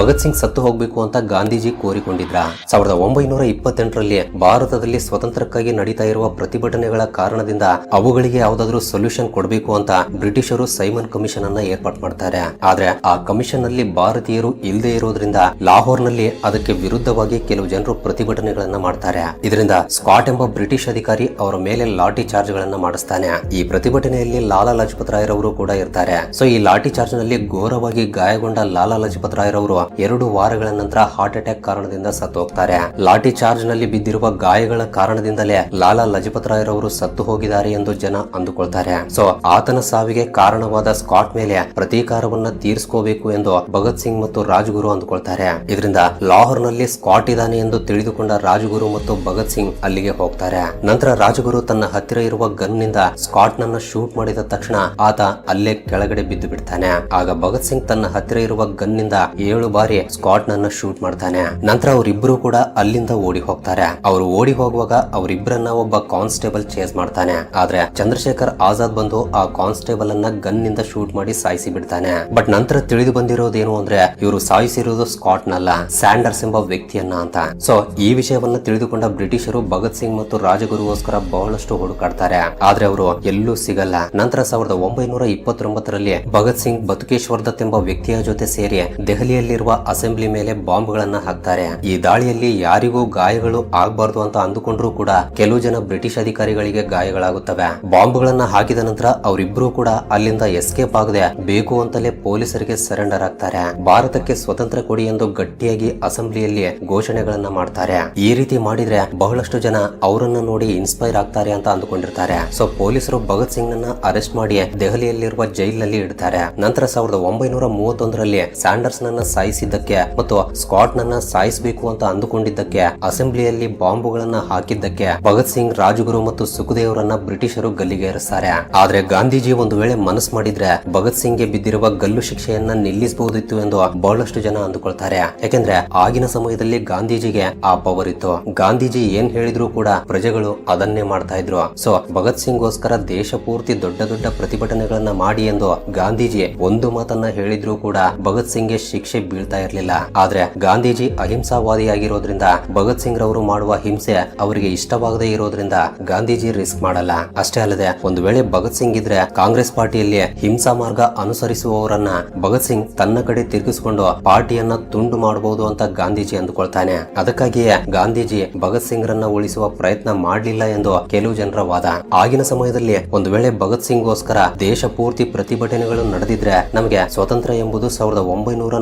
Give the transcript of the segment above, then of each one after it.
ಭಗತ್ ಸಿಂಗ್ ಸತ್ತು ಹೋಗ್ಬೇಕು ಅಂತ ಗಾಂಧೀಜಿ ಕೋರಿಕೊಂಡಿದ್ರ. ಸಾವಿರದ ಒಂಬೈನೂರ ಇಪ್ಪತ್ತೆಂಟರಲ್ಲಿ ಭಾರತದಲ್ಲಿ ಸ್ವತಂತ್ರಕ್ಕಾಗಿ ನಡೀತಾ ಇರುವ ಪ್ರತಿಭಟನೆಗಳ ಕಾರಣದಿಂದ ಅವುಗಳಿಗೆ ಯಾವ್ದಾದ್ರು ಸೊಲ್ಯೂಷನ್ ಕೊಡಬೇಕು ಅಂತ ಬ್ರಿಟಿಷರು ಸೈಮನ್ ಕಮಿಷನ್ ಅನ್ನ ಏರ್ಪಾಟ್ ಮಾಡ್ತಾರೆ. ಆದ್ರೆ ಆ ಕಮಿಷನ್ನಲ್ಲಿ ಭಾರತೀಯರು ಇಲ್ಲದೆ ಇರೋದ್ರಿಂದ ಲಾಹೋರ್ನಲ್ಲಿ ಅದಕ್ಕೆ ವಿರುದ್ಧವಾಗಿ ಕೆಲವು ಜನರು ಪ್ರತಿಭಟನೆಗಳನ್ನ ಮಾಡ್ತಾರೆ. ಇದರಿಂದ ಸ್ಕಾಟ್ ಎಂಬ ಬ್ರಿಟಿಷ್ ಅಧಿಕಾರಿ ಅವರ ಮೇಲೆ ಲಾಠಿ ಚಾರ್ಜ್ ಗಳನ್ನ ಮಾಡಿಸ್ತಾನೆ. ಈ ಪ್ರತಿಭಟನೆಯಲ್ಲಿ ಲಾಲಾ ಲಜಪತ್ ರಾಯ್ ರವರು ಕೂಡ ಇರ್ತಾರೆ. ಸೊ ಈ ಲಾಠಿ ಚಾರ್ಜ್ನಲ್ಲಿ ಘೋರವಾಗಿ ಗಾಯಗೊಂಡ ಲಾಲಾ ಲಜಪತ್ ರಾಯ್ ರವರು ಎರಡು ವಾರಗಳ ನಂತರ ಹಾರ್ಟ್ ಅಟ್ಯಾಕ್ ಕಾರಣದಿಂದ ಸತ್ತು ಹೋಗ್ತಾರೆ. ಲಾಠಿ ಚಾರ್ಜ್ನಲ್ಲಿ ಬಿದ್ದಿರುವ ಗಾಯಗಳ ಕಾರಣದಿಂದಲೇ ಲಾಲಾ ಲಜಪತ್ ರಾಯ್ ರವರು ಸತ್ತು ಹೋಗಿದ್ದಾರೆ ಎಂದು ಜನ ಅಂದುಕೊಳ್ತಾರೆ. ಸೊ ಆತನ ಸಾವಿಗೆ ಕಾರಣವಾದ ಸ್ಕಾಟ್ ಮೇಲೆ ಪ್ರತೀಕಾರವನ್ನ ತೀರಿಸ್ಕೋಬೇಕು ಎಂದು ಭಗತ್ ಸಿಂಗ್ ಮತ್ತು ರಾಜ್ಗುರು ಅಂದುಕೊಳ್ತಾರೆ. ಇದರಿಂದ ಲಾಹೋರ್ನಲ್ಲಿ ಸ್ಕಾಟ್ ಇದ್ದಾನೆ ಎಂದು ತಿಳಿದುಕೊಂಡ ರಾಜಗುರು ಮತ್ತು ಭಗತ್ ಸಿಂಗ್ ಅಲ್ಲಿಗೆ ಹೋಗ್ತಾರೆ. ನಂತರ ರಾಜಗುರು ತನ್ನ ಹತ್ತಿರ ಇರುವ ಗನ್ನಿಂದ ಸ್ಕಾಟ್ ನನ್ನ ಶೂಟ್ ಮಾಡಿದ ತಕ್ಷಣ ಆತ ಅಲ್ಲೇ ಕೆಳಗಡೆ ಬಿದ್ದು ಬಿಡ್ತಾನೆ ಆಗ ಭಗತ್ ಸಿಂಗ್ ತನ್ನ ಹತ್ತಿರ ಇರುವ ಗನ್ನಿಂದ ಏಳು ಸ್ಕಾಟ್ ನನ್ನ ಶೂಟ್ ಮಾಡ್ತಾನೆ. ನಂತರ ಅವರಿಬ್ರು ಕೂಡ ಅಲ್ಲಿಂದ ಓಡಿ ಹೋಗ್ತಾರೆ. ಅವರು ಓಡಿ ಹೋಗುವಾಗ ಅವರಿಬ್ಬರನ್ನ ಒಬ್ಬ ಕಾನ್ಸ್ಟೇಬಲ್ ಚೇಸ್ ಮಾಡ್ತಾನೆ. ಆದ್ರೆ ಚಂದ್ರಶೇಖರ್ ಆಜಾದ್ ಬಂದು ಆ ಕಾನ್ಸ್ಟೇಬಲ್ ಅನ್ನ ಗನ್ನಿಂದ ಶೂಟ್ ಮಾಡಿ ಸಾಯಿಸಿ ಬಿಡ್ತಾನೆ. ಬಟ್ ನಂತರ ತಿಳಿದು ಬಂದಿರೋದೇನು ಅಂದ್ರೆ ಇವರು ಸಾಯಿಸಿರೋದು ಸ್ಕಾಟ್ ನಲ್ಲ, ಸ್ಯಾಂಡರ್ಸ್ ಎಂಬ ವ್ಯಕ್ತಿಯನ್ನ ಅಂತ. ಸೊ ಈ ವಿಷಯವನ್ನ ತಿಳಿದುಕೊಂಡ ಬ್ರಿಟಿಷರು ಭಗತ್ ಸಿಂಗ್ ಮತ್ತು ರಾಜಗುರುಗೋಸ್ಕರ ಬಹಳಷ್ಟು ಹುಡುಕಾಡ್ತಾರೆ. ಆದ್ರೆ ಅವರು ಎಲ್ಲೂ ಸಿಗಲ್ಲ. ನಂತರ ಸಾವಿರದ ಒಂಬೈನೂರ ಇಪ್ಪತ್ತೊಂಬತ್ತರಲ್ಲಿ ಭಗತ್ ಸಿಂಗ್ ಬತುಕೇಶ್ವರ್ ದತ್ ಎಂಬ ವ್ಯಕ್ತಿಯ ಜೊತೆ ಸೇರಿ ದೆಹಲಿಯಲ್ಲಿರುವ ಅಸೆಂಬ್ಲಿ ಮೇಲೆ ಬಾಂಬ್ ಗಳನ್ನ ಹಾಕ್ತಾರೆ. ಈ ದಾಳಿಯಲ್ಲಿ ಯಾರಿಗೂ ಗಾಯಗಳು ಆಗಬಾರದು ಅಂತ ಅಂದುಕೊಂಡ್ರೂ ಕೂಡ ಕೆಲವು ಜನ ಬ್ರಿಟಿಷ್ ಅಧಿಕಾರಿಗಳಿಗೆ ಗಾಯಗಳಾಗುತ್ತವೆ. ಬಾಂಬ್ ಗಳನ್ನ ಹಾಕಿದ ನಂತರ ಅವರಿಬ್ರು ಕೂಡ ಅಲ್ಲಿಂದ ಎಸ್ಕೇಪ್ ಆಗದೆ ಬೇಕು ಅಂತಲೇ ಪೊಲೀಸರಿಗೆ ಸರೆಂಡರ್ ಆಗ್ತಾರೆ ಭಾರತಕ್ಕೆ ಸ್ವತಂತ್ರ ಕೊಡಿ ಎಂದು ಗಟ್ಟಿಯಾಗಿ ಅಸೆಂಬ್ಲಿಯಲ್ಲಿ ಘೋಷಣೆಗಳನ್ನ ಮಾಡ್ತಾರೆ. ಈ ರೀತಿ ಮಾಡಿದ್ರೆ ಬಹಳಷ್ಟು ಜನ ಅವರನ್ನ ನೋಡಿ ಇನ್ಸ್ಪೈರ್ ಆಗ್ತಾರೆ ಅಂತ ಅಂದುಕೊಂಡಿರ್ತಾರೆ. ಸೊ, ಪೊಲೀಸರು ಭಗತ್ ಸಿಂಗ್ ನನ್ನ ಅರೆಸ್ಟ್ ಮಾಡಿ ದೆಹಲಿಯಲ್ಲಿರುವ ಜೈಲಿನಲ್ಲಿ ಇಡ್ತಾರೆ. ನಂತರ ಸಾವಿರದ ಒಂಬೈನೂರ ಮೂವತ್ತೊಂದರಲ್ಲಿ ಸ್ಯಾಂಡರ್ಸ್ ನನ್ನ ಸಾಯಿಸಿದ್ದಕ್ಕೆ ಮತ್ತು ಸ್ಕಾಟ್ ನನ್ನ ಸಾಯಿಸಬೇಕು ಅಂತ ಅಂದುಕೊಂಡಿದ್ದಕ್ಕೆ, ಅಸೆಂಬ್ಲಿಯಲ್ಲಿ ಬಾಂಬುಗಳನ್ನ ಹಾಕಿದ್ದಕ್ಕೆ ಭಗತ್ ಸಿಂಗ್ ರಾಜಗುರು ಮತ್ತು ಸುಖದೇವರನ್ನ ಬ್ರಿಟಿಷರು ಗಲ್ಲಿಗೇರಿಸ್ತಾರೆ ಆದ್ರೆ ಗಾಂಧೀಜಿ ಒಂದು ವೇಳೆ ಮನಸ್ಸು ಮಾಡಿದ್ರೆ ಭಗತ್ ಸಿಂಗ್ಗೆ ಬಿದ್ದಿರುವ ಗಲ್ಲು ಶಿಕ್ಷೆಯನ್ನ ನಿಲ್ಲಿಸಬಹುದಿತ್ತು ಎಂದು ಬಹಳಷ್ಟು ಜನ ಅಂದುಕೊಳ್ತಾರೆ. ಯಾಕೆಂದ್ರೆ ಆಗಿನ ಸಮಯದಲ್ಲಿ ಗಾಂಧೀಜಿಗೆ ಆ ಪವರ್ ಇತ್ತು. ಗಾಂಧೀಜಿ ಏನ್ ಹೇಳಿದ್ರು ಕೂಡ ಪ್ರಜೆಗಳು ಅದನ್ನೇ ಮಾಡ್ತಾ ಇದ್ರು. ಸೊ ಭಗತ್ ಸಿಂಗ್ ಗೋಸ್ಕರ ದೇಶ ಪೂರ್ತಿ ದೊಡ್ಡ ದೊಡ್ಡ ಪ್ರತಿಭಟನೆಗಳನ್ನ ಮಾಡಿ ಎಂದು ಗಾಂಧೀಜಿ ಒಂದು ಮಾತನ್ನ ಹೇಳಿದ್ರು ಕೂಡ ಭಗತ್ ಸಿಂಗ್ಗೆ ಶಿಕ್ಷೆ ಬೀಳ್ತಾ ಇರಲಿಲ್ಲ. ಆದ್ರೆ ಗಾಂಧೀಜಿ ಅಹಿಂಸಾವಾದಿಯಾಗಿರೋದ್ರಿಂದ ಭಗತ್ ಸಿಂಗ್ ರವರು ಮಾಡುವ ಹಿಂಸೆ ಅವರಿಗೆ ಇಷ್ಟವಾಗದೇ ಇರೋದ್ರಿಂದ ಗಾಂಧೀಜಿ ರಿಸ್ಕ್ ಮಾಡಲ್ಲ. ಅಷ್ಟೇ ಅಲ್ಲದೆ ಒಂದು ವೇಳೆ ಭಗತ್ ಸಿಂಗ್ ಇದ್ರೆ ಕಾಂಗ್ರೆಸ್ ಪಾರ್ಟಿಯಲ್ಲಿ ಹಿಂಸಾ ಮಾರ್ಗ ಅನುಸರಿಸುವವರನ್ನ ಭಗತ್ ಸಿಂಗ್ ತನ್ನ ಕಡೆ ತಿರುಗಿಸಿಕೊಂಡು ಪಾರ್ಟಿಯನ್ನ ತುಂಡು ಮಾಡಬಹುದು ಅಂತ ಗಾಂಧೀಜಿ ಅಂದುಕೊಳ್ತಾನೆ. ಅದಕ್ಕಾಗಿಯೇ ಗಾಂಧೀಜಿ ಭಗತ್ ಸಿಂಗ್ ರನ್ನ ಉಳಿಸುವ ಪ್ರಯತ್ನ ಮಾಡಲಿಲ್ಲ ಎಂದು ಕೆಲವು ಜನರ ವಾದ. ಆಗಿನ ಸಮಯದಲ್ಲಿ ಒಂದು ವೇಳೆ ಭಗತ್ ಸಿಂಗ್ ಗೋಸ್ಕರ ದೇಶ ಪೂರ್ತಿ ಪ್ರತಿಭಟನೆಗಳು ನಡೆದಿದ್ರೆ ನಮಗೆ ಸ್ವತಂತ್ರ ಎಂಬುದು ಸಾವಿರದ ಒಂಬೈನೂರ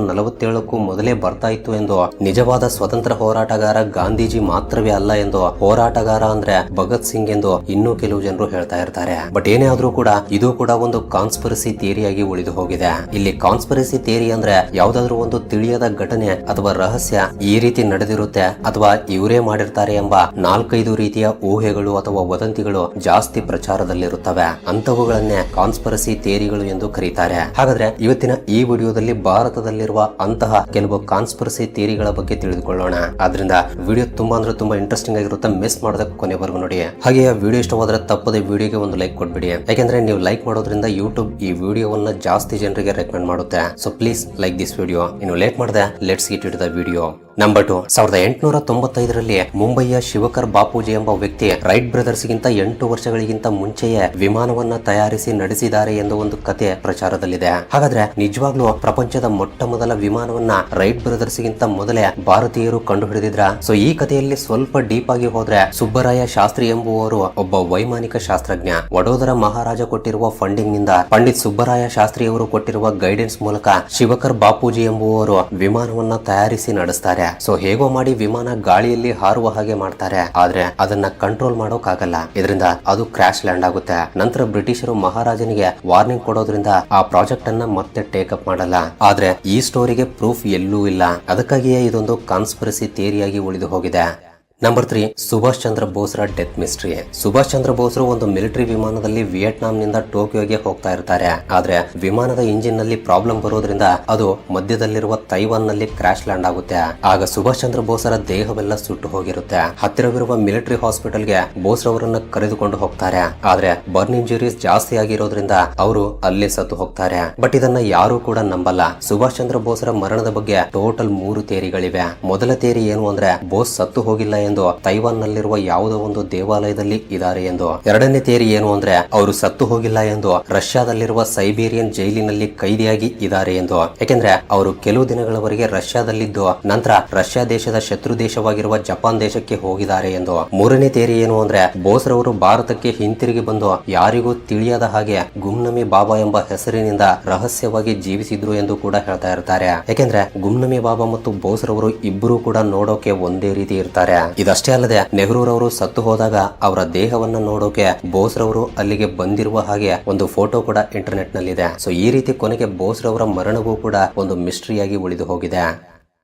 ನಲವತ್ತೇಳಕ್ಕೂ ಮೊದಲೇ ಬರ್ತಾ ಇತ್ತು ಎಂದು ನಿಜವಾದ ಸ್ವತಂತ್ರ ಹೋರಾಟಗಾರ ಗಾಂಧೀಜಿ ಮಾತ್ರವೇ ಅಲ್ಲ ಎಂದು ಹೋರಾಟಗಾರ ಅಂದ್ರೆ ಭಗತ್ ಸಿಂಗ್ ಎಂದು ಇನ್ನೂ ಕೆಲವು ಜನರು ಹೇಳ್ತಾ ಇರ್ತಾರೆ. ಬಟ್ ಏನೇ ಆದ್ರೂ ಕೂಡ ಇದು ಕೂಡ ಒಂದು ಕಾನ್ಸ್ಪರಸಿ ಥಿಯರಿಯಾಗಿ ಉಳಿದು ಹೋಗಿದೆ. ಇಲ್ಲಿ ಕಾನ್ಸ್ಪರಸಿ ಥಿಯರಿ ಅಂದ್ರೆ ಯಾವ್ದಾದ್ರು ಒಂದು ತಿಳಿಯದ ಘಟನೆ ಅಥವಾ ರಹಸ್ಯ ಈ ರೀತಿ ನಡೆದಿರುತ್ತೆ ಅಥವಾ ಇವರೇ ಮಾಡಿರ್ತಾರೆ ಎಂಬ ನಾಲ್ಕೈದು ರೀತಿಯ ಊಹೆಗಳು ಅಥವಾ ವದಂತಿಗಳು ಜಾಸ್ತಿ ಪ್ರಚಾರದಲ್ಲಿರುತ್ತವೆ. ಅಂತವುಗಳನ್ನೇ ಕಾನ್ಸ್ಪರಸಿ ಥಿಯರಿಗಳು ಎಂದು ಕರೀತಾರೆ. ಹಾಗಾದ್ರೆ ಇವತ್ತಿನ ಈ ವಿಡಿಯೋದಲ್ಲಿ ಭಾರತದಲ್ಲಿರುವ ಅಂತಹ ಕೆಲವು ಕಾನ್ಸ್ಪರಸಿ ಥಿಯರಿಗಳ ಬಗ್ಗೆ ತಿಳಿದುಕೊಳ್ಳೋಣ. ಆದ್ರಿಂದ ವಿಡಿಯೋ ತುಂಬಾ ಅಂದ್ರೆ ತುಂಬಾ ಇಂಟ್ರೆಸ್ಟಿಂಗ್ ಆಗಿರುತ್ತೆ. ಮಿಸ್ ಮಾಡೋದಕ್ಕೆ ಕೊನೆವರೆಗೂ ನೋಡಿ. ಹಾಗೆ ವಿಡಿಯೋ ಇಷ್ಟವಾದ್ರೆ ತಪ್ಪದೆ ವಿಡಿಯೋಗೆ ಒಂದು ಲೈಕ್ ಕೊಟ್ಬಿಡಿ. ಯಾಕೆಂದ್ರೆ ನೀವು ಲೈಕ್ ಮಾಡೋದ್ರಿಂದ ಯೂಟ್ಯೂಬ್ ಈ ವಿಡಿಯೋವನ್ನ ಜಾಸ್ತಿ ಜನರಿಗೆ ರೆಕಮೆಂಡ್ ಮಾಡುತ್ತೆ. So please like this video ಇನ್ನು ಲೇಟ್ ಮಾಡದೆ let's get it the video number two ಸಾವಿರದ ಎಂಟುನೂರ ತೊಂಬತ್ತೈದರಲ್ಲಿ ಮುಂಬೈಯ ಶಿವಕರ್ ಬಾಪೂಜಿ ಎಂಬ ವ್ಯಕ್ತಿ ರೈಟ್ ಬ್ರದರ್ಸ್ ಗಿಂತ ಎಂಟು ವರ್ಷಗಳಿಗಿಂತ ಮುಂಚೆಯೇ ವಿಮಾನವನ್ನ ತಯಾರಿಸಿ ನಡೆಸಿದ್ದಾರೆ ಎಂದು ಒಂದು ಕತೆ ಪ್ರಚಾರದಲ್ಲಿದೆ. ಹಾಗಾದ್ರೆ ನಿಜವಾಗ್ಲೂ ಪ್ರಪಂಚದ ಮೊಟ್ಟ ಮೊದಲ ವಿಮಾನವನ್ನ ರೈಟ್ ಬ್ರದರ್ಸ್ ಗಿಂತ ಮೊದಲೇ ಭಾರತೀಯರು ಕಂಡು ಹಿಡಿದಿದ್ರ ಸೊ ಈ ಕಥೆಯಲ್ಲಿ ಸ್ವಲ್ಪ ಡೀಪ್ ಆಗಿ ಹೋದ್ರೆ ಸುಬ್ಬರಾಯ ಶಾಸ್ತ್ರಿ ಎಂಬುವವರು ಒಬ್ಬ ವೈಮಾನಿಕ ಶಾಸ್ತ್ರಜ್ಞ. ವಡೋದರ ಮಹಾರಾಜ ಕೊಟ್ಟಿರುವ ಫಂಡಿಂಗ್ನಿಂದ ಪಂಡಿತ್ ಸುಬ್ಬರಾಯ ಶಾಸ್ತ್ರಿಯವರು ಕೊಟ್ಟಿರುವ ಗೈಡೆನ್ಸ್ ಮೂಲಕ ಶಿವಕರ್ ಬಾಪೂಜಿ ಎಂಬುವವರು ವಿಮಾನವನ್ನ ತಯಾರಿಸಿ ನಡೆಸ್ತಾರೆ. ಸೊ ಹೇಗೋ ಮಾಡಿ ವಿಮಾನ ಗಾಳಿಯಲ್ಲಿ ಹಾರುವ ಹಾಗೆ ಮಾಡ್ತಾರೆ. ಆದ್ರೆ ಅದನ್ನ ಕಂಟ್ರೋಲ್ ಮಾಡೋಕ್ಕಾಗಲ್ಲ. ಇದರಿಂದ ಅದು ಕ್ರಾಶ್ ಲ್ಯಾಂಡ್ ಆಗುತ್ತೆ. ನಂತರ ಬ್ರಿಟಿಷರು ಮಹಾರಾಜನಿಗೆ ವಾರ್ನಿಂಗ್ ಕೊಡೋದ್ರಿಂದ ಆ ಪ್ರಾಜೆಕ್ಟ್ ಅನ್ನ ಮತ್ತೆ ಟೇಕ್ ಅಪ್ ಮಾಡಲ್ಲ. ಆದ್ರೆ ಈ ಸ್ಟೋರಿಗೆ ಪ್ರೂಫ್ ಎಲ್ಲೂ ಇಲ್ಲ. ಅದಕ್ಕಾಗಿಯೇ ಇದೊಂದು ಕಾನ್ಸ್ಪರಸಿ ಥಿಯರಿಯಾಗಿ ಉಳಿದು ಹೋಗಿದೆ. ನಂಬರ್ ತ್ರೀ ಸುಭಾಷ್ ಚಂದ್ರ ಬೋಸ್ರ ಡೆತ್ ಮಿಸ್ಟ್ರಿ ಸುಭಾಷ್ ಚಂದ್ರ ಬೋಸ್ರು ಒಂದು ಮಿಲಿಟರಿ ವಿಮಾನದಲ್ಲಿ ವಿಯೆಟ್ನಾಂನಿಂದ ಟೋಕಿಯೋಗೆ ಹೋಗ್ತಾ ಇರ್ತಾರೆ. ಆದ್ರೆ ವಿಮಾನದ ಇಂಜಿನ್ನಲ್ಲಿ ಪ್ರಾಬ್ಲಮ್ ಬರೋದ್ರಿಂದ ಅದು ಮಧ್ಯದಲ್ಲಿರುವ ತೈವಾನ್ನಲ್ಲಿ ಕ್ರಾಶ್ ಲ್ಯಾಂಡ್ ಆಗುತ್ತೆ. ಆಗ ಸುಭಾಷ್ ಚಂದ್ರ ಬೋಸರ ದೇಹವೆಲ್ಲ ಸುಟ್ಟು ಹೋಗಿರುತ್ತೆ. ಹತ್ತಿರವಿರುವ ಮಿಲಿಟರಿ ಹಾಸ್ಪಿಟಲ್ಗೆ ಬೋಸ್ ಅವರನ್ನ ಕರೆದುಕೊಂಡು ಹೋಗ್ತಾರೆ. ಆದ್ರೆ ಬರ್ನ್ ಇಂಜುರೀಸ್ ಜಾಸ್ತಿ ಆಗಿರೋದ್ರಿಂದ ಅವರು ಅಲ್ಲಿ ಸತ್ತು ಹೋಗ್ತಾರೆ. ಬಟ್ ಇದನ್ನ ಯಾರು ಕೂಡ ನಂಬಲ್ಲ. ಸುಭಾಷ್ ಚಂದ್ರ ಬೋಸ್ರ ಮರಣದ ಬಗ್ಗೆ ಟೋಟಲ್ ಮೂರು ತೇರಿಗಳಿವೆ. ಮೊದಲ ತೇರಿ ಏನು ಅಂದ್ರೆ ಬೋಸ್ ಸತ್ತು ಹೋಗಿಲ್ಲ ಎಂದು ತೈವಾನ್ ನಲ್ಲಿರುವ ಯಾವುದೋ ಒಂದು ದೇವಾಲಯದಲ್ಲಿ ಇದ್ದಾರೆ ಎಂದು. ಎರಡನೇ ತೇರಿ ಏನು ಅಂದ್ರೆ, ಅವರು ಸತ್ತು ಹೋಗಿಲ್ಲ ಎಂದು ರಷ್ಯಾದಲ್ಲಿರುವ ಸೈಬೀರಿಯನ್ ಜೈಲಿನಲ್ಲಿ ಕೈದಿಯಾಗಿ ಇದ್ದಾರೆ ಎಂದು. ಯಾಕೆಂದ್ರೆ ಅವರು ಕೆಲವು ದಿನಗಳವರೆಗೆ ರಷ್ಯಾದಲ್ಲಿದ್ದು, ನಂತರ ರಷ್ಯಾ ದೇಶದ ಶತ್ರು ದೇಶವಾಗಿರುವ ಜಪಾನ್ ದೇಶಕ್ಕೆ ಹೋಗಿದ್ದಾರೆ ಎಂದು. ಮೂರನೇ ತೇರಿ ಏನು ಅಂದ್ರೆ ಬೋಸ್ರವರು ಭಾರತಕ್ಕೆ ಹಿಂತಿರುಗಿ ಬಂದು ಯಾರಿಗೂ ತಿಳಿಯದ ಹಾಗೆ ಗುಮ್ನಮಿ ಬಾಬಾ ಎಂಬ ಹೆಸರಿನಿಂದ ರಹಸ್ಯವಾಗಿ ಜೀವಿಸಿದ್ರು ಎಂದು ಕೂಡ ಹೇಳ್ತಾ ಇರ್ತಾರೆ. ಯಾಕೆಂದ್ರೆ ಗುಮ್ನಮಿ ಬಾಬಾ ಮತ್ತು ಬೋಸ್ರವರು ಇಬ್ಬರು ಕೂಡ ನೋಡೋಕೆ ಒಂದೇ ರೀತಿ ಇರ್ತಾರೆ. ಇದಷ್ಟೇ ಅಲ್ಲದೆ ನೆಹರೂರವರು ಸತ್ತು ಹೋದಾಗ ಅವರ ದೇಹವನ್ನ ನೋಡೋಕೆ ಬೋಸ್ರವರು ಅಲ್ಲಿಗೆ ಬಂದಿರುವ ಹಾಗೆ ಒಂದು ಫೋಟೋ ಕೂಡ ಇಂಟರ್ನೆಟ್ ನಲ್ಲಿದೆ ಸೊ ಈ ರೀತಿ ಕೊನೆಗೆ ಬೋಸ್ರವರ ಮರಣವೂ ಕೂಡ ಒಂದು ಮಿಸ್ಟ್ರಿಯಾಗಿ ಉಳಿದು ಹೋಗಿದೆ.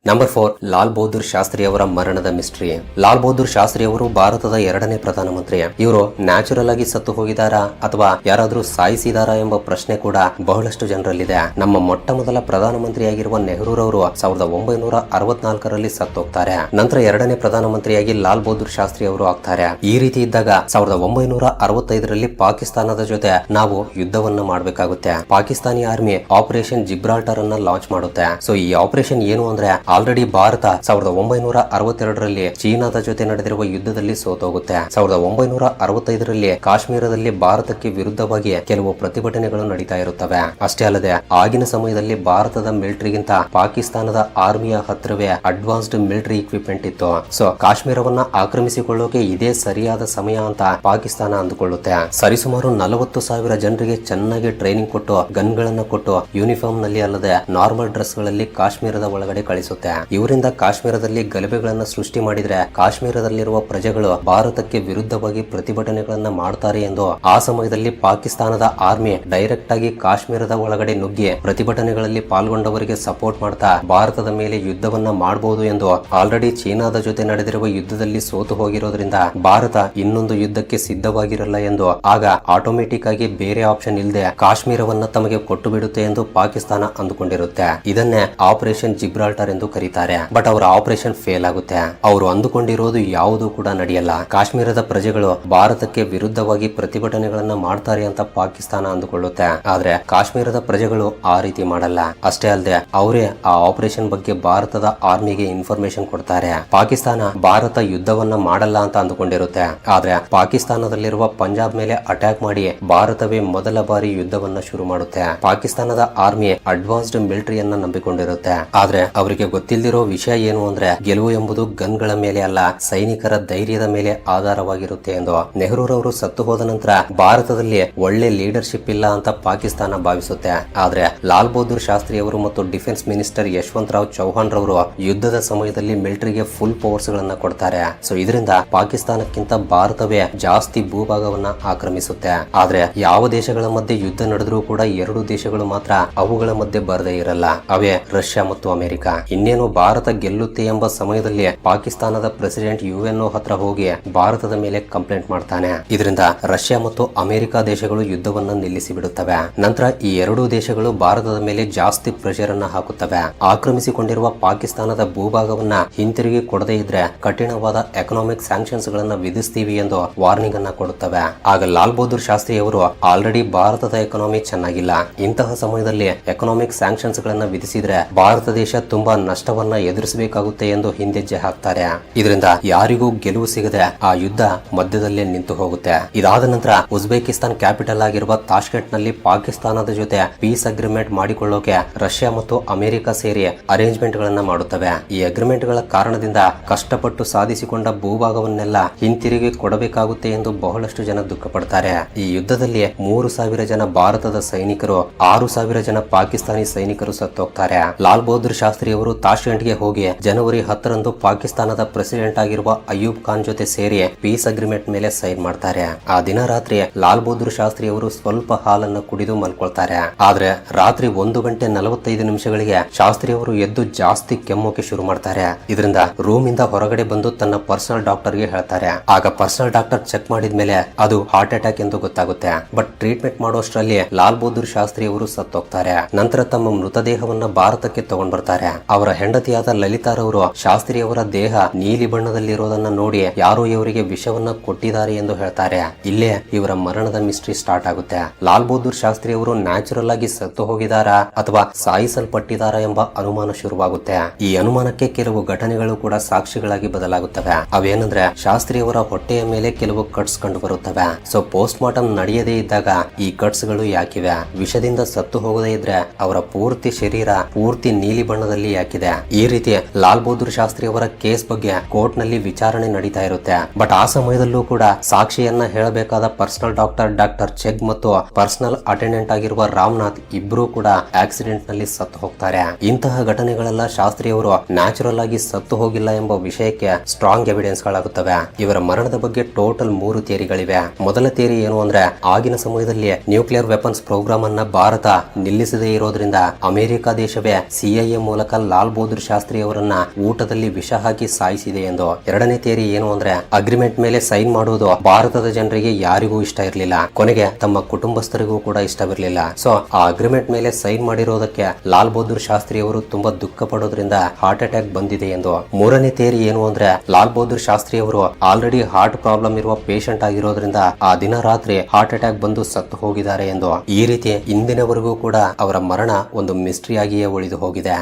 ನಂಬರ್ ಫೋರ್ ಲಾಲ್ ಬಹದ್ದೂರ್ ಶಾಸ್ತ್ರಿ ಅವರ ಮರಣದ ಮಿಸ್ಟ್ರಿ ಲಾಲ್ ಬಹದ್ದೂರ್ ಶಾಸ್ತ್ರಿ ಅವರು ಭಾರತದ ಎರಡನೇ ಪ್ರಧಾನಮಂತ್ರಿ. ಇವರು ನ್ಯಾಚುರಲ್ ಆಗಿ ಸತ್ತು ಹೋಗಿದಾರಾ ಅಥವಾ ಯಾರಾದ್ರೂ ಸಾಯಿಸಿದಾರಾ ಎಂಬ ಪ್ರಶ್ನೆ ಕೂಡ ಬಹಳಷ್ಟು ಜನರಲ್ಲಿದೆ. ನಮ್ಮ ಮೊಟ್ಟ ಮೊದಲ ಪ್ರಧಾನಮಂತ್ರಿಯಾಗಿರುವ ನೆಹರೂರವರು ಸಾವಿರದ ಒಂಬೈನೂರ ಅರವತ್ನಾಲ್ಕರಲ್ಲಿ ಸತ್ತೋಗ್ತಾರೆ. ನಂತರ ಎರಡನೇ ಪ್ರಧಾನಮಂತ್ರಿಯಾಗಿ ಲಾಲ್ ಬಹದ್ದೂರ್ ಶಾಸ್ತ್ರಿ ಅವರು ಆಗ್ತಾರೆ. ಈ ರೀತಿ ಇದ್ದಾಗ ಸಾವಿರದ ಒಂಬೈನೂರ ಅರವತ್ತೈದರಲ್ಲಿ ಪಾಕಿಸ್ತಾನದ ಜೊತೆ ನಾವು ಯುದ್ಧವನ್ನ ಮಾಡಬೇಕಾಗುತ್ತೆ. ಪಾಕಿಸ್ತಾನಿ ಆರ್ಮಿ ಆಪರೇಷನ್ ಜಿಬ್ರಾಲ್ಟರ್ ಅನ್ನ ಲಾಂಚ್ ಮಾಡುತ್ತೆ. ಸೊ ಈ ಆಪರೇಷನ್ ಏನು ಅಂದ್ರೆ ಆಲ್ರೆಡಿ ಭಾರತ ಸಾವಿರದ ಒಂಬೈನೂರ ಅರವತ್ತೆರಡರಲ್ಲಿ ಚೀನಾದ ಜೊತೆ ನಡೆದಿರುವ ಯುದ್ಧದಲ್ಲಿ ಸೋತೋಗುತ್ತೆ. ಸಾವಿರದ ಒಂಬೈನೂರ ಅರವತ್ತೈದರಲ್ಲಿ ಕಾಶ್ಮೀರದಲ್ಲಿ ಭಾರತಕ್ಕೆ ವಿರುದ್ಧವಾಗಿ ಕೆಲವು ಪ್ರತಿಭಟನೆಗಳು ನಡೀತಾ ಇರುತ್ತವೆ. ಅಷ್ಟೇ ಅಲ್ಲದೆ, ಆಗಿನ ಸಮಯದಲ್ಲಿ ಭಾರತದ ಮಿಲಿಟರಿಗಿಂತ ಪಾಕಿಸ್ತಾನದ ಆರ್ಮಿಯ ಹತ್ರವೇ ಅಡ್ವಾನ್ಸ್ಡ್ ಮಿಲಿಟರಿ ಇಕ್ವಿಪ್ಮೆಂಟ್ ಇತ್ತು. ಸೊ, ಕಾಶ್ಮೀರವನ್ನ ಆಕ್ರಮಿಸಿಕೊಳ್ಳೋಕೆ ಇದೇ ಸರಿಯಾದ ಸಮಯ ಅಂತ ಪಾಕಿಸ್ತಾನ ಅಂದುಕೊಳ್ಳುತ್ತೆ. ಸರಿಸುಮಾರು ನಲವತ್ತು ಸಾವಿರ ಜನರಿಗೆ ಚೆನ್ನಾಗಿ ಟ್ರೈನಿಂಗ್ ಕೊಟ್ಟು ಗನ್ಗಳನ್ನ ಕೊಟ್ಟು ಯೂನಿಫಾರ್ಮ್ನಲ್ಲಿ ಅಲ್ಲದೆ ನಾರ್ಮಲ್ ಡ್ರೆಸ್ಗಳಲ್ಲಿ ಕಾಶ್ಮೀರದ ಒಳಗಡೆ ಕಳಿಸುತ್ತೆ. ಇವರಿಂದ ಕಾಶ್ಮೀರದಲ್ಲಿ ಗಲಭೆಗಳನ್ನ ಸೃಷ್ಟಿ ಮಾಡಿದ್ರೆ ಕಾಶ್ಮೀರದಲ್ಲಿರುವ ಪ್ರಜೆಗಳು ಭಾರತಕ್ಕೆ ವಿರುದ್ಧವಾಗಿ ಪ್ರತಿಭಟನೆಗಳನ್ನ ಮಾಡ್ತಾರೆ ಎಂದು ಆ ಸಮಯದಲ್ಲಿ ಪಾಕಿಸ್ತಾನದ ಆರ್ಮಿ ಡೈರೆಕ್ಟ್ ಆಗಿ ಕಾಶ್ಮೀರದ ಒಳಗಡೆ ನುಗ್ಗಿ ಪ್ರತಿಭಟನೆಗಳಲ್ಲಿ ಪಾಲ್ಗೊಂಡವರಿಗೆ ಸಪೋರ್ಟ್ ಮಾಡ್ತಾ ಭಾರತದ ಮೇಲೆ ಯುದ್ಧವನ್ನ ಮಾಡಬಹುದು ಎಂದು ಆಲ್ರೆಡಿ ಚೀನಾದ ಜೊತೆ ನಡೆದಿರುವ ಯುದ್ಧದಲ್ಲಿ ಸೋತು ಹೋಗಿರೋದ್ರಿಂದ ಭಾರತ ಇನ್ನೊಂದು ಯುದ್ಧಕ್ಕೆ ಸಿದ್ಧವಾಗಿರಲ್ಲ ಎಂದು ಆಗ ಆಟೋಮೆಟಿಕ್ ಆಗಿ ಬೇರೆ ಆಪ್ಷನ್ ಇಲ್ಲದೆ ಕಾಶ್ಮೀರವನ್ನ ತಮಗೆ ಕೊಟ್ಟು ಬಿಡುತ್ತೆ ಎಂದು ಪಾಕಿಸ್ತಾನ ಅಂದುಕೊಂಡಿರುತ್ತೆ. ಇದನ್ನೇ ಆಪರೇಷನ್ ಜಿಬ್ರಾಲ್ಟರ್ ಎಂದು ಕರೀತಾರೆ. ಬಟ್ ಅವರ ಆಪರೇಷನ್ ಫೇಲ್ ಆಗುತ್ತೆ. ಅವರು ಅಂದುಕೊಂಡಿರೋದು ಯಾವುದು ಕೂಡ ನಡೆಯಲ್ಲ. ಕಾಶ್ಮೀರದ ಪ್ರಜೆಗಳು ಭಾರತಕ್ಕೆ ವಿರುದ್ಧವಾಗಿ ಪ್ರತಿಭಟನೆಗಳನ್ನ ಮಾಡ್ತಾರೆ ಅಂತ ಪಾಕಿಸ್ತಾನ ಅಂದುಕೊಳ್ಳುತ್ತೆ. ಆದ್ರೆ ಕಾಶ್ಮೀರದ ಪ್ರಜೆಗಳು ಆ ರೀತಿ ಮಾಡಲ್ಲ. ಅಷ್ಟೇ ಅಲ್ಲದೆ ಅವರೇ ಆ ಆಪರೇಷನ್ ಬಗ್ಗೆ ಭಾರತದ ಆರ್ಮಿಗೆ ಇನ್ಫಾರ್ಮೇಶನ್ ಕೊಡ್ತಾರೆ. ಪಾಕಿಸ್ತಾನ ಭಾರತ ಯುದ್ಧವನ್ನ ಮಾಡಲ್ಲ ಅಂತ ಅಂದುಕೊಂಡಿರುತ್ತೆ. ಆದ್ರೆ ಪಾಕಿಸ್ತಾನದಲ್ಲಿರುವ ಪಂಜಾಬ್ ಮೇಲೆ ಅಟ್ಯಾಕ್ ಮಾಡಿ ಭಾರತವೇ ಮೊದಲ ಬಾರಿ ಯುದ್ಧವನ್ನ ಶುರು ಮಾಡುತ್ತೆ. ಪಾಕಿಸ್ತಾನದ ಆರ್ಮಿ ಅಡ್ವಾನ್ಸ್ಡ್ ಮಿಲಿಟರಿಯನ್ನ ನಂಬಿಕೊಂಡಿರುತ್ತೆ. ಆದ್ರೆ ಅವರಿಗೆ ಗೊತ್ತಿಲ್ದಿರೋ ವಿಷಯ ಏನು ಅಂದ್ರೆ ಗೆಲುವು ಎಂಬುದು ಗನ್ಗಳ ಮೇಲೆ ಅಲ್ಲ, ಸೈನಿಕರ ಧೈರ್ಯದ ಮೇಲೆ ಆಧಾರವಾಗಿರುತ್ತೆ ಎಂದು ನೆಹರೂರವರು ಸತ್ತು ಹೋದ ನಂತರ ಭಾರತದಲ್ಲಿ ಒಳ್ಳೆ ಲೀಡರ್ಶಿಪ್ ಇಲ್ಲ ಅಂತ ಪಾಕಿಸ್ತಾನ ಭಾವಿಸುತ್ತೆ. ಆದ್ರೆ ಲಾಲ್ ಬಹದ್ದೂರ್ ಶಾಸ್ತ್ರಿ ಅವರು ಮತ್ತು ಡಿಫೆನ್ಸ್ ಮಿನಿಸ್ಟರ್ ಯಶವಂತ್ ರಾವ್ ಚೌಹಾಣ್ ರವರು ಯುದ್ಧದ ಸಮಯದಲ್ಲಿ ಮಿಲಿಟರಿಗೆ ಫುಲ್ ಪವರ್ಸ್ ಗಳನ್ನ ಕೊಡ್ತಾರೆ. ಸೊ ಇದರಿಂದ ಪಾಕಿಸ್ತಾನಕ್ಕಿಂತ ಭಾರತವೇ ಜಾಸ್ತಿ ಭೂಭಾಗವನ್ನ ಆಕ್ರಮಿಸುತ್ತೆ. ಆದ್ರೆ ಯಾವ ದೇಶಗಳ ಮಧ್ಯೆ ಯುದ್ಧ ನಡೆದ್ರೂ ಕೂಡ ಎರಡು ದೇಶಗಳು ಮಾತ್ರ ಅವುಗಳ ಮಧ್ಯೆ ಬರದೇ ಇರಲ್ಲ. ಅವೇ ರಷ್ಯಾ ಮತ್ತು ಅಮೆರಿಕ. ಇನ್ನೇನು ಭಾರತ ಗೆಲ್ಲುತ್ತೆ ಎಂಬ ಸಮಯದಲ್ಲಿ ಪಾಕಿಸ್ತಾನದ ಪ್ರೆಸಿಡೆಂಟ್ ಯುಎನ್ಒ ಹತ್ರ ಹೋಗಿ ಭಾರತದ ಮೇಲೆ ಕಂಪ್ಲೇಂಟ್ ಮಾಡ್ತಾನೆ. ಇದರಿಂದ ರಷ್ಯಾ ಮತ್ತು ಅಮೆರಿಕ ದೇಶಗಳು ಯುದ್ಧವನ್ನ ನಿಲ್ಲಿಸಿ ಬಿಡುತ್ತವೆ ನಂತರ ಈ ಎರಡೂ ದೇಶಗಳು ಭಾರತದ ಮೇಲೆ ಜಾಸ್ತಿ ಪ್ರೆಷರ್ ಅನ್ನ ಹಾಕುತ್ತವೆ. ಆಕ್ರಮಿಸಿಕೊಂಡಿರುವ ಪಾಕಿಸ್ತಾನದ ಭೂಭಾಗವನ್ನ ಹಿಂತಿರುಗಿ ಕೊಡದೇ ಇದ್ರೆ ಕಠಿಣವಾದ ಎಕನಾಮಿಕ್ ಸ್ಯಾಂಕ್ಷನ್ಸ್ ಗಳನ್ನ ವಿಧಿಸ್ತೀವಿ ಎಂದು ವಾರ್ನಿಂಗ್ ಅನ್ನ ಕೊಡುತ್ತವೆ. ಆಗ ಲಾಲ್ ಬಹದ್ದೂರ್ ಶಾಸ್ತ್ರಿ ಅವರು ಆಲ್ರೆಡಿ ಭಾರತದ ಎಕನಾಮಿ ಚೆನ್ನಾಗಿಲ್ಲ. ಇಂತಹ ಸಮಯದಲ್ಲಿ ಎಕನಾಮಿಕ್ ಸ್ಯಾಂಕ್ಷನ್ಸ್ ಗಳನ್ನ ವಿಧಿಸಿದ್ರೆ ಭಾರತ ದೇಶ ತುಂಬಾ ನಷ್ಟವನ್ನ ಎದುರಿಸಬೇಕಾಗುತ್ತೆ ಎಂದು ಹಿಂದೆಜ್ಜೆ ಹಾಕ್ತಾರೆ. ಇದರಿಂದ ಯಾರಿಗೂ ಗೆಲುವು ಸಿಗದೆ ಆ ಯುದ್ಧ ಮಧ್ಯದಲ್ಲೇ ನಿಂತು ಹೋಗುತ್ತೆ. ಇದಾದ ನಂತರ ಉಜ್ಬೇಕಿಸ್ತಾನ್ ಕ್ಯಾಪಿಟಲ್ ಆಗಿರುವ ತಾಷ್ಕೆಟ್ನಲ್ಲಿ ಪಾಕಿಸ್ತಾನದ ಜೊತೆ ಪೀಸ್ ಅಗ್ರಿಮೆಂಟ್ ಮಾಡಿಕೊಳ್ಳೋಕೆ ರಷ್ಯಾ ಮತ್ತು ಅಮೆರಿಕ ಸೇರಿ ಅರೇಂಜ್ಮೆಂಟ್ ಗಳನ್ನ ಮಾಡುತ್ತವೆ. ಈ ಅಗ್ರಿಮೆಂಟ್ಗಳ ಕಾರಣದಿಂದ ಕಷ್ಟಪಟ್ಟು ಸಾಧಿಸಿಕೊಂಡ ಭೂಭಾಗವನ್ನೆಲ್ಲ ಹಿಂತಿರುಗಿ ಕೊಡಬೇಕಾಗುತ್ತೆ ಎಂದು ಬಹಳಷ್ಟು ಜನ ದುಃಖ ಪಡ್ತಾರೆ ಈ ಯುದ್ಧದಲ್ಲಿ ಮೂರು ಸಾವಿರ ಜನ ಭಾರತದ ಸೈನಿಕರು, ಆರು ಸಾವಿರ ಜನ ಪಾಕಿಸ್ತಾನಿ ಸೈನಿಕರು ಸತ್ತೋಗ್ತಾರೆ. ಲಾಲ್ ಬಹದ್ದೂರ್ ಶಾಸ್ತ್ರಿ ಅವರು ತಾಷ್ಕೆಂಟ್ಗೆ ಹೋಗಿ ಜನವರಿ ಹತ್ತರಂದು ಪಾಕಿಸ್ತಾನದ ಪ್ರೆಸಿಡೆಂಟ್ ಆಗಿರುವ ಅಯ್ಯೂಬ್ ಖಾನ್ ಜೊತೆ ಸೇರಿ ಪೀಸ್ ಅಗ್ರಿಮೆಂಟ್ ಮೇಲೆ ಸೈನ್ ಮಾಡ್ತಾರೆ. ಆ ದಿನ ರಾತ್ರಿ ಲಾಲ್ ಬಹದ್ದೂರ್ ಶಾಸ್ತ್ರಿ ಅವರು ಸ್ವಲ್ಪ ಹಾಲನ್ನ ಕುಡಿದು ಮಲ್ಕೊಳ್ತಾರೆ. ಆದ್ರೆ ರಾತ್ರಿ ಒಂದು ಗಂಟೆ ನಲವತ್ತೈದು ನಿಮಿಷಗಳಿಗೆ ಶಾಸ್ತ್ರಿ ಅವರು ಎದ್ದು ಜಾಸ್ತಿ ಕೆಮ್ಮೋಕೆ ಶುರು ಮಾಡ್ತಾರೆ. ಇದರಿಂದ ರೂಮ್ ಇಂದ ಹೊರಗಡೆ ಬಂದು ತನ್ನ ಪರ್ಸನಲ್ ಡಾಕ್ಟರ್ಗೆ ಹೇಳ್ತಾರೆ. ಆಗ ಪರ್ಸನಲ್ ಡಾಕ್ಟರ್ ಚೆಕ್ ಮಾಡಿದ್ಮೇಲೆ ಅದು ಹಾರ್ಟ್ ಅಟ್ಯಾಕ್ ಎಂದು ಗೊತ್ತಾಗುತ್ತೆ. ಬಟ್ ಟ್ರೀಟ್ಮೆಂಟ್ ಮಾಡೋಷ್ಟರಲ್ಲಿ ಲಾಲ್ ಬಹದ್ದೂರ್ ಶಾಸ್ತ್ರಿ ಅವರು ಸತ್ತೋಗ್ತಾರೆ. ನಂತರ ತಮ್ಮ ಮೃತದೇಹವನ್ನ ಭಾರತಕ್ಕೆ ತಗೊಂಡ್ ಬರ್ತಾರೆ ಅವರ ಹೆಂಡತಿಯಾದ ಲಲಿತಾರವರು ರವರು ಶಾಸ್ತ್ರಿಯವರ ದೇಹ ನೀಲಿ ಬಣ್ಣದಲ್ಲಿರೋದನ್ನ ನೋಡಿ ಯಾರು ಇವರಿಗೆ ವಿಷವನ್ನ ಕೊಟ್ಟಿದ್ದಾರೆ ಎಂದು ಹೇಳ್ತಾರೆ. ಇಲ್ಲೇ ಇವರ ಮರಣದ ಮಿಸ್ಟ್ರಿ ಸ್ಟಾರ್ಟ್ ಆಗುತ್ತೆ. ಲಾಲ್ ಬಹದ್ದೂರ್ ಶಾಸ್ತ್ರಿ ಅವರು ನ್ಯಾಚುರಲ್ ಆಗಿ ಸತ್ತು ಹೋಗಿದಾರಾ ಅಥವಾ ಸಾಯಿಸಲ್ಪಟ್ಟಿದಾರ ಎಂಬ ಅನುಮಾನ ಶುರುವಾಗುತ್ತೆ. ಈ ಅನುಮಾನಕ್ಕೆ ಕೆಲವು ಘಟನೆಗಳು ಕೂಡ ಸಾಕ್ಷಿಗಳಾಗಿ ಬದಲಾಗುತ್ತವೆ. ಅವೇನಂದ್ರೆ ಶಾಸ್ತ್ರಿ ಅವರ ಹೊಟ್ಟೆಯ ಮೇಲೆ ಕೆಲವು ಕಟ್ಸ್ ಕಂಡು ಬರುತ್ತವೆ. ಸೊ ಪೋಸ್ಟ್ ಮಾರ್ಟಮ್ ನಡೆಯದೇ ಇದ್ದಾಗ ಈ ಕಟ್ಸ್ಗಳು ಯಾಕಿವೆ? ವಿಷದಿಂದ ಸತ್ತು ಹೋಗದೇ ಇದ್ರೆ ಅವರ ಪೂರ್ತಿ ಶರೀರ ಪೂರ್ತಿ ನೀಲಿ ಬಣ್ಣದಲ್ಲಿ ಯಾಕಿದೆ? ಈ ರೀತಿ ಲಾಲ್ ಬಹದ್ದೂರ್ ಶಾಸ್ತ್ರಿ ಅವರ ಕೇಸ್ ಬಗ್ಗೆ ಕೋರ್ಟ್ನಲ್ಲಿ ವಿಚಾರಣೆ ನಡೀತಾ ಇರುತ್ತೆ. ಬಟ್ ಆ ಸಮಯದಲ್ಲೂ ಕೂಡ ಸಾಕ್ಷಿಯನ್ನ ಹೇಳಬೇಕಾದ ಪರ್ಸನಲ್ ಡಾಕ್ಟರ್ ಡಾಕ್ಟರ್ ಚೆಗ್ ಮತ್ತು ಪರ್ಸನಲ್ ಅಟೆಂಡೆಂಟ್ ಆಗಿರುವ ರಾಮನಾಥ್ ಇಬ್ರು ಕೂಡ ಆಕ್ಸಿಡೆಂಟ್ನಲ್ಲಿ ಸತ್ತು ಹೋಗ್ತಾರೆ. ಇಂತಹ ಘಟನೆಗಳೆಲ್ಲ ಶಾಸ್ತ್ರಿ ಅವರು ನ್ಯಾಚುರಲ್ ಆಗಿ ಸತ್ತು ಹೋಗಿಲ್ಲ ಎಂಬ ವಿಷಯಕ್ಕೆ ಸ್ಟ್ರಾಂಗ್ ಎವಿಡೆನ್ಸ್ ಗಳಾಗುತ್ತವೆ ಇವರ ಮರಣದ ಬಗ್ಗೆ ಟೋಟಲ್ ಮೂರು ಥಿಯರಿಗಳಿವೆ. ಮೊದಲ ಥಿಯರಿ ಏನು ಅಂದ್ರೆ ಆಗಿನ ಸಮಯದಲ್ಲಿ ನ್ಯೂಕ್ಲಿಯರ್ ವೆಪನ್ಸ್ ಪ್ರೋಗ್ರಾಮ್ ಅನ್ನ ಭಾರತ ನಿಲ್ಲಿಸದೇ ಇರೋದ್ರಿಂದ ಅಮೆರಿಕ ದೇಶವೇ ಸಿಐಎ ಮೂಲಕ ಲಾಲ್ ಬಹದ್ದೂರ್ ಶಾಸ್ತ್ರಿ ಅವರನ್ನ ಊಟದಲ್ಲಿ ವಿಷ ಹಾಕಿ ಸಾಯಿಸಿದೆ ಎಂದು ಎರಡನೇ ತೇರಿ ಏನು ಅಂದ್ರೆ ಅಗ್ರಿಮೆಂಟ್ ಮೇಲೆ ಸೈನ್ ಮಾಡುವುದು ಭಾರತದ ಜನರಿಗೆ ಯಾರಿಗೂ ಇಷ್ಟ ಇರಲಿಲ್ಲ. ಕೊನೆಗೆ ತಮ್ಮ ಕುಟುಂಬಸ್ಥರಿಗೂ ಕೂಡ ಇಷ್ಟವಿರಲಿಲ್ಲ. ಸೊ ಆ ಅಗ್ರಿಮೆಂಟ್ ಮೇಲೆ ಸೈನ್ ಮಾಡಿರೋದಕ್ಕೆ ಲಾಲ್ ಬಹದ್ದೂರ್ ಶಾಸ್ತ್ರಿ ಅವರು ತುಂಬಾ ದುಃಖ ಪಡೋದ್ರಿಂದ ಹಾರ್ಟ್ ಅಟ್ಯಾಕ್ ಬಂದಿದೆ ಎಂದು. ಮೂರನೇ ತೇರಿ ಏನು ಅಂದ್ರೆ ಲಾಲ್ ಬಹದ್ದೂರ್ ಶಾಸ್ತ್ರಿ ಅವರು ಆಲ್ರೆಡಿ ಹಾರ್ಟ್ ಪ್ರಾಬ್ಲಮ್ ಇರುವ ಪೇಷಂಟ್ ಆಗಿರೋದ್ರಿಂದ ಆ ದಿನ ರಾತ್ರಿ ಹಾರ್ಟ್ ಅಟ್ಯಾಕ್ ಬಂದು ಸತ್ತು ಹೋಗಿದ್ದಾರೆ ಎಂದು. ಈ ರೀತಿ ಇಂದಿನವರೆಗೂ ಕೂಡ ಅವರ ಮರಣ ಒಂದು ಮಿಸ್ಟ್ರಿಯಾಗಿಯೇ ಉಳಿದು ಹೋಗಿದೆ.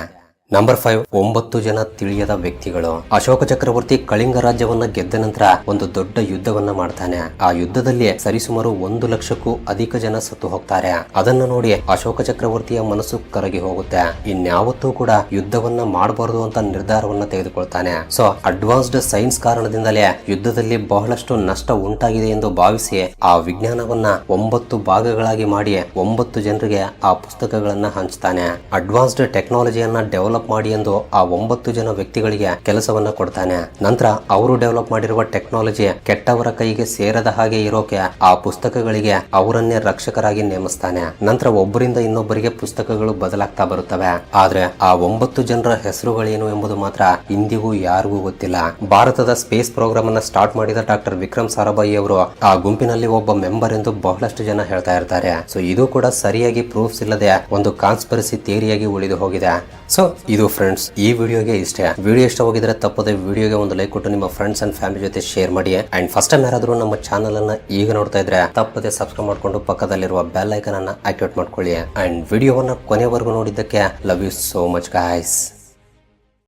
ನಂಬರ್ ಫೈವ್ ಒಂಬತ್ತು ಜನ ತಿಳಿಯದ ವ್ಯಕ್ತಿಗಳು. ಅಶೋಕ ಚಕ್ರವರ್ತಿ ಕಳಿಂಗ ರಾಜ್ಯವನ್ನ ಗೆದ್ದ ನಂತರ ಒಂದು ದೊಡ್ಡ ಯುದ್ಧವನ್ನ ಮಾಡ್ತಾನೆ. ಆ ಯುದ್ಧದಲ್ಲಿ ಸರಿಸುಮಾರು ಒಂದು ಲಕ್ಷಕ್ಕೂ ಅಧಿಕ ಜನ ಸತ್ತು ಹೋಗ್ತಾರೆ. ಅದನ್ನ ನೋಡಿ ಅಶೋಕ ಚಕ್ರವರ್ತಿಯ ಮನಸ್ಸು ಕರಗಿ ಹೋಗುತ್ತೆ. ಇನ್ಯಾವತ್ತೂ ಕೂಡ ಯುದ್ಧವನ್ನ ಮಾಡಬಾರದು ಅಂತ ನಿರ್ಧಾರವನ್ನ ತೆಗೆದುಕೊಳ್ತಾನೆ. ಸೊ ಅಡ್ವಾನ್ಸ್ಡ್ ಸೈನ್ಸ್ ಕಾರಣದಿಂದಲೇ ಯುದ್ಧದಲ್ಲಿ ಬಹಳಷ್ಟು ನಷ್ಟ ಉಂಟಾಗಿದೆ ಎಂದು ಭಾವಿಸಿ ಆ ವಿಜ್ಞಾನವನ್ನ ಒಂಬತ್ತು ಭಾಗಗಳಾಗಿ ಮಾಡಿ ಒಂಬತ್ತು ಜನರಿಗೆ ಆ ಪುಸ್ತಕಗಳನ್ನ ಹಂಚ್ತಾನೆ. ಅಡ್ವಾನ್ಸ್ಡ್ ಟೆಕ್ನಾಲಜಿಯನ್ನ ಡೆವಲಪ್ ಮಾಡಿ ಎಂದು ಆ ಒಂಬತ್ತು ಜನ ವ್ಯಕ್ತಿಗಳಿಗೆ ಕೆಲಸವನ್ನ ಕೊಡ್ತಾನೆ. ನಂತರ ಅವರು ಡೆವಲಪ್ ಮಾಡಿರುವ ಟೆಕ್ನಾಲಜಿ ಕೆಟ್ಟವರ ಕೈಗೆ ಸೇರದ ಹಾಗೆ ಇರೋಕೆ ಆ ಪುಸ್ತಕಗಳಿಗೆ ಅವರನ್ನೇ ರಕ್ಷಕರಾಗಿ ನೇಮಿಸ್ತಾನೆ. ನಂತರ ಒಬ್ಬರಿಂದ ಇನ್ನೊಬ್ಬರಿಗೆ ಪುಸ್ತಕಗಳು ಬದಲಾಗ್ತಾ ಬರುತ್ತವೆ. ಆದ್ರೆ ಆ ಒಂಬತ್ತು ಜನರ ಹೆಸರುಗಳೇನು ಎಂಬುದು ಮಾತ್ರ ಇಂದಿಗೂ ಯಾರಿಗೂ ಗೊತ್ತಿಲ್ಲ. ಭಾರತದ ಸ್ಪೇಸ್ ಪ್ರೋಗ್ರಾಮ್ ಅನ್ನ ಸ್ಟಾರ್ಟ್ ಮಾಡಿದ ಡಾಕ್ಟರ್ ವಿಕ್ರಮ್ ಸಾರಾಭಾಯಿ ಅವರು ಆ ಗುಂಪಿನಲ್ಲಿ ಒಬ್ಬ ಮೆಂಬರ್ ಎಂದು ಬಹಳಷ್ಟು ಜನ ಹೇಳ್ತಾ ಇರ್ತಾರೆ. ಸೊ ಇದು ಕೂಡ ಸರಿಯಾಗಿ ಪ್ರೂಫ್ಸ್ ಇಲ್ಲದೆ ಒಂದು ಕಾನ್ಸ್ಪರಸಿ ಥಿಯರಿಯಾಗಿ ಉಳಿದು ಹೋಗಿದೆ. ಸೊ ಇದು ಫ್ರೆಂಡ್ಸ್ ಈ ವಿಡಿಯೋಗೆ ಇಷ್ಟೇ. ವಿಡಿಯೋ ಇಷ್ಟವಾಗಿದ್ರೆ ತಪ್ಪದೆ ವಿಡಿಯೋಗೆ ಒಂದು ಲೈಕ್ ಕೊಟ್ಟು ನಿಮ್ಮ ಫ್ರೆಂಡ್ಸ್ ಅಂಡ್ ಫ್ಯಾಮಿಲಿ ಜೊತೆ ಶೇರ್ ಮಾಡಿ. ಅಂಡ್ ಫಸ್ಟ್ ಟೈಮ್ ಯಾರಾದರೂ ನಮ್ಮ ಚಾನಲ್ ಅನ್ನ ಈಗ ನೋಡ್ತಾ ಇದ್ರೆ ತಪ್ಪದೆ ಸಬ್ಸ್ಕ್ರೈಬ್ ಮಾಡ್ಕೊಂಡು ಪಕ್ಕದಲ್ಲಿರುವ ಬೆಲ್ ಐಕನ್ ಅನ್ನ ಆಕ್ಟಿವೇಟ್ ಮಾಡ್ಕೊಳ್ಳಿ. ಅಂಡ್ ವಿಡಿಯೋವನ್ನ ಕೊನೆವರೆಗೂ ನೋಡಿದ್ದಕ್ಕೆ love you so much guys